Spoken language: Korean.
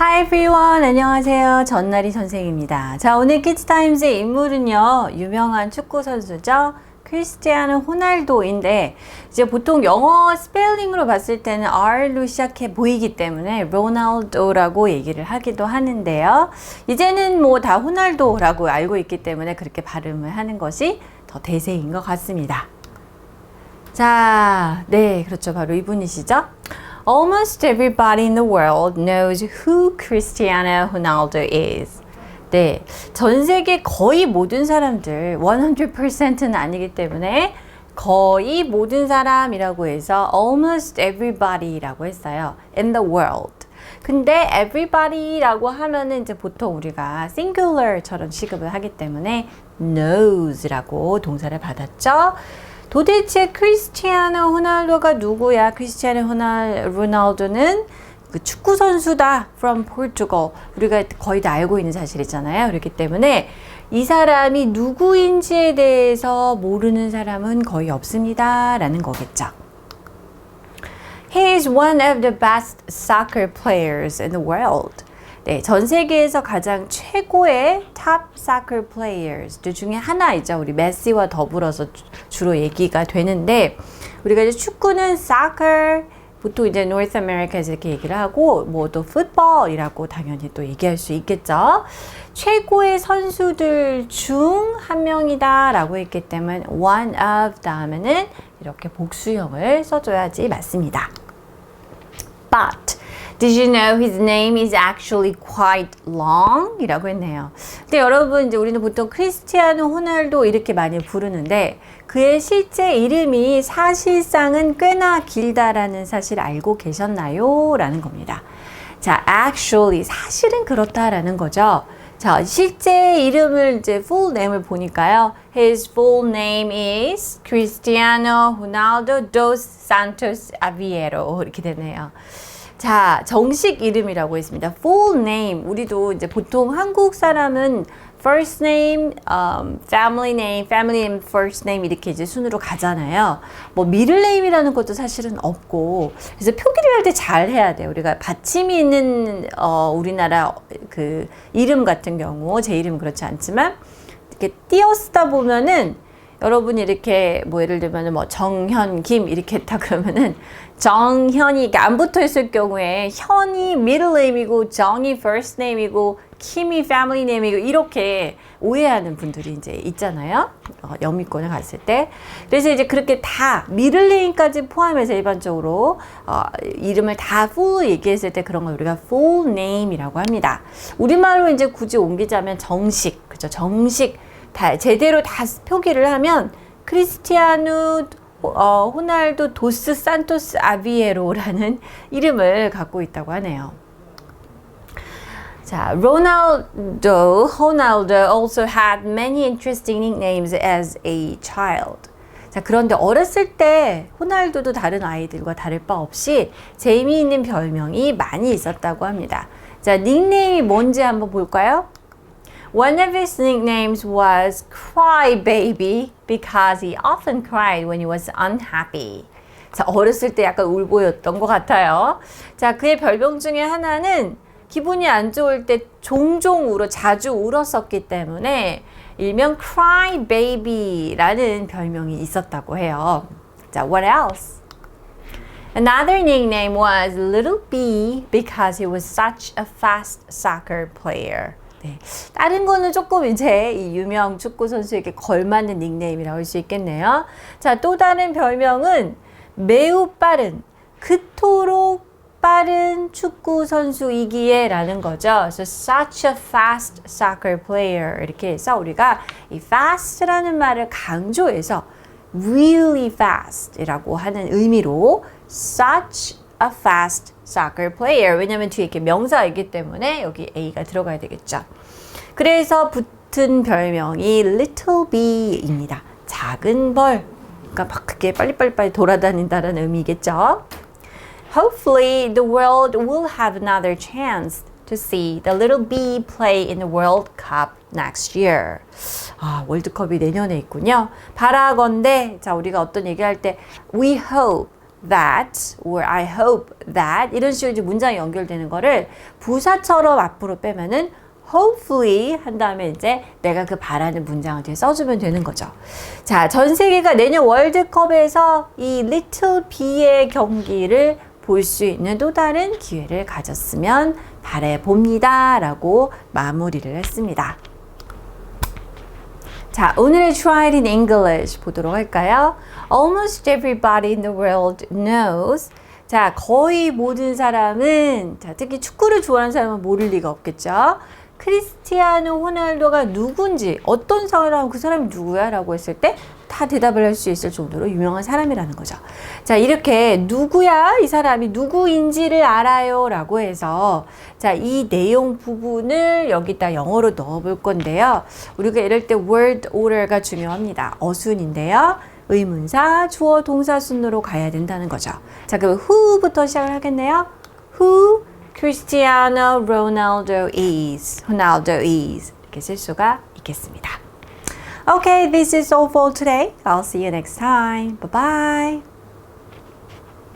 Hi everyone. 안녕하세요. 전나리 선생입니다. 자, 오늘 키즈타임즈의 인물은요, 유명한 축구 선수죠. 크리스티아노 호날도인데, 이제 보통 영어 스펠링으로 봤을 때는 R로 시작해 보이기 때문에 로날도라고 얘기를 하기도 하는데요. 이제는 뭐 다 호날도라고 알고 있기 때문에 그렇게 발음을 하는 것이 더 대세인 것 같습니다. 자, 네, 그렇죠. 바로 이분이시죠. Almost everybody in the world knows who Cristiano Ronaldo is. 네, 전 세계 거의 모든 사람들 100%는 아니기 때문에 거의 모든 사람이라고 해서 almost everybody라고 했어요. in the world. 근데 everybody라고 하면은 이제 보통 우리가 singular처럼 취급을 하기 때문에 knows라고 동사를 받았죠. 도대체 크리스티아노 호날두가 누구야? 크리스티아노 호날 로날두는 그 축구 선수다 from Portugal. 우리가 거의 다 알고 있는 사실이잖아요. 그렇기 때문에 이 사람이 누구인지에 대해서 모르는 사람은 거의 없습니다라는 거겠죠. He is one of the best soccer players in the world. 네, 전 세계에서 가장 최고의 탑 soccer players 중에 하나이죠. 우리 메시와 더불어서 주로 얘기가 되는데 우리가 이제 축구는 soccer 보통 이제 North America에서 이렇게 얘기를 하고 뭐또 풋볼이라고 당연히 또 얘기할 수 있겠죠. 최고의 선수들 중 한 명이다라고 했기 때문에 one of 다음에는 이렇게 복수형을 써줘야지 맞습니다. But Did you know his name is actually quite long? 이라고 했네요. 근데 여러분, 이제 우리는 보통 크리스티아노 호날두 이렇게 많이 부르는데 그의 실제 이름이 사실상은 꽤나 길다라는 사실 알고 계셨나요? 라는 겁니다. 자, actually, 사실은 그렇다라는 거죠. 자, 실제 이름을 이제 full name을 보니까요. His full name is Cristiano Ronaldo dos Santos Aveiro 이렇게 되네요. 자, 정식 이름이라고 했습니다. full name. 우리도 이제 보통 한국 사람은 first name, um, family name, family name, first name 이렇게 이제 순으로 가잖아요. 뭐 middle name이라는 것도 사실은 없고 그래서 표기를 할 때 잘 해야 돼요. 우리가 받침이 있는 어, 우리나라 그 이름 같은 경우 제 이름 은 그렇지 않지만 이렇게 띄어 쓰다 보면은 여러분이 이렇게 뭐 예를 들면 뭐 정현 김 이렇게 했다 그러면은 정현이 이게 안 붙어 있을 경우에 현이 middle name이고 정이 first name이고 김이 family name이고 이렇게 오해하는 분들이 이제 있잖아요. 어, 영미권에 갔을 때. 그래서 이제 그렇게 다 middle name까지 포함해서 일반적으로 어, 이름을 다 full 얘기했을 때 그런 걸 우리가 full name이라고 합니다. 우리말로 이제 굳이 옮기자면 정식, 그죠? 정식 다 제대로 다 표기를 하면 크리스티아누 어, 호날두 도스 산토스 아비에로라는 이름을 갖고 있다고 하네요. 자, Ronaldo, Ronaldo also had many interesting nicknames as a child. 자, 그런데 어렸을 때 호날두도 다른 아이들과 다를 바 없이 재미있는 별명이 많이 있었다고 합니다. 자, 닉네임이 뭔지 한번 볼까요? One of his nicknames was Cry Baby because he often cried when he was unhappy. 자, 어렸을 때 약간 울보였던 것 같아요. 자, 그의 별명 중에 하나는 기분이 안 좋을 때 종종 울어, 자주 울었었기 때문에 일명 Cry Baby라는 별명이 있었다고 해요. 자, what else? Another nickname was Little B because he was such a fast soccer player. 네. 다른 거는 조금 이제 이 유명 축구 선수에게 걸맞는 닉네임이라고 할 수 있겠네요. 자, 또 다른 별명은 매우 빠른, 그토록 빠른 축구 선수이기에 라는 거죠. 그래서 such a fast soccer player 이렇게 해서 우리가 이 fast라는 말을 강조해서 really fast이라고 하는 의미로 such a fast soccer player. 왜냐면 뒤에 이렇게 명사이기 때문에 여기 A가 들어가야 되겠죠. 그래서 붙은 별명이 Little B입니다. 작은 벌. 그러니까 막 그게 빨리빨리 돌아다닌다는 의미겠죠. Hopefully the world will have another chance to see the little bee play in the World Cup next year. 아, 월드컵이 내년에 있군요. 바라건대 자, 우리가 어떤 얘기할 때 we hope that or I hope that 이런 식으로 이제 문장이 연결되는 거를 부사처럼 앞으로 빼면은 hopefully 한 다음에 이제 내가 그 바라는 문장을 뒤에 써주면 되는 거죠. 자, 전 세계가 내년 월드컵에서 이 Little B의 경기를 볼 수 있는 또 다른 기회를 가졌으면 바래 봅니다. 라고 마무리를 했습니다. 자, 오늘의 Try it in English 보도록 할까요? Almost everybody in the world knows. 자, 거의 모든 사람은, 자, 특히 축구를 좋아하는 사람은 모를 리가 없겠죠. 크리스티아노 호날두가 누군지, 어떤 사람, 그 사람이 누구야? 라고 했을 때 다 대답을 할 수 있을 정도로 유명한 사람이라는 거죠. 자, 이렇게 누구야? 이 사람이 누구인지를 알아요. 라고 해서 자, 이 내용 부분을 여기다 영어로 넣어 볼 건데요. 우리가 이럴 때 word order가 중요합니다. 어순인데요. 의문사, 주어, 동사 순으로 가야 된다는 거죠. 자, 그럼 who부터 시작을 하겠네요. Who Cristiano Ronaldo is. Ronaldo is. 이렇게 쓸 수가 있겠습니다. Okay, this is all for today. I'll see you next time. Bye bye.